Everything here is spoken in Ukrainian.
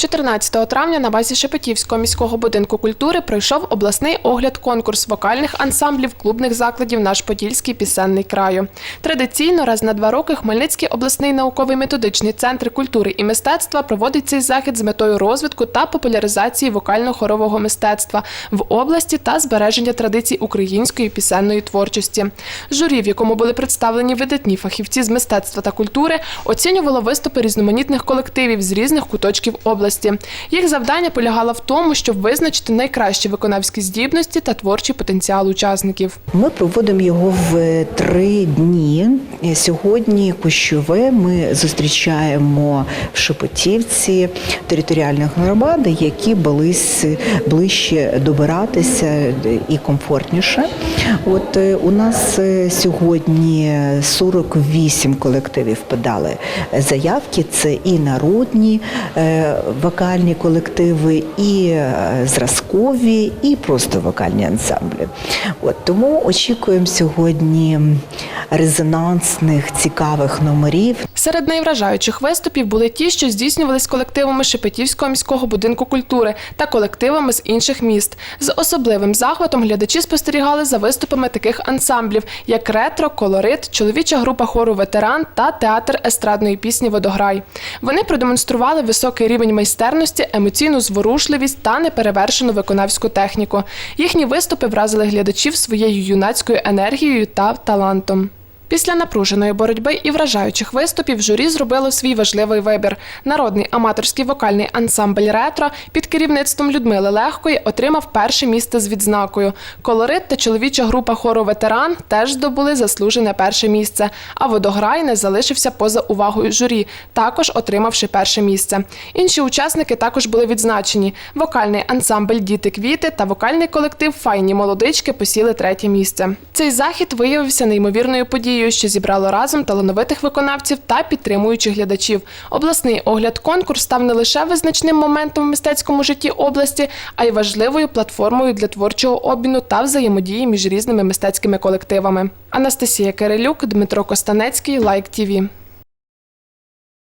14 травня на базі Шепетівського міського будинку культури пройшов обласний огляд конкурс вокальних ансамблів клубних закладів Наш Подільський пісенний краю. Традиційно раз на два роки Хмельницький обласний науковий методичний центр культури і мистецтва проводить цей захід з метою розвитку та популяризації вокально-хорового мистецтва в області та збереження традицій української пісенної творчості. Журі, в якому були представлені видатні фахівці з мистецтва та культури, оцінювало виступи різноманітних колективів з різних куточків області. Їх завдання полягало в тому, щоб визначити найкращі виконавські здібності та творчий потенціал учасників. Ми проводимо його в три дні. Сьогодні Кущове ми зустрічаємо в Шепетівці територіальних громади, які були ближче добиратися і комфортніше. От е, у нас е, сьогодні 48 колективів подали заявки. Це і народні е, вокальні колективи, і е, зразкові, і просто вокальні ансамблі. От тому очікуємо сьогодні резонансних цікавих номерів. Серед найвражаючих виступів були ті, що здійснювались колективами Шепетівського міського будинку культури та колективами з інших міст. З особливим захватом глядачі спостерігали за виступами таких ансамблів, як ретро, колорит, чоловіча група хору ветеран та театр естрадної пісні Водограй. Вони продемонстрували високий рівень майстерності, емоційну зворушливість та неперевершену виконавську техніку. Їхні виступи вразили глядачів своєю юнацькою енергією та талантом. Після напруженої боротьби і вражаючих виступів журі зробило свій важливий вибір. Народний аматорський вокальний ансамбль ретро під керівництвом Людмили Легкої отримав перше місце з відзнакою. Колорит та чоловіча група хору ветеран теж здобули заслужене перше місце. А водограй не залишився поза увагою журі, також отримавши перше місце. Інші учасники також були відзначені. Вокальний ансамбль Діти квіти та вокальний колектив Файні молодички посіли третє місце. Цей захід виявився неймовірною подією, що зібрало разом талановитих виконавців та підтримуючих глядачів. Обласний огляд конкурс став не лише визначним моментом в мистецькому житті області, а й важливою платформою для творчого обміну та взаємодії між різними мистецькими колективами. Анастасія Кирилюк, Дмитро Костанецький, Лайк ТІВІ.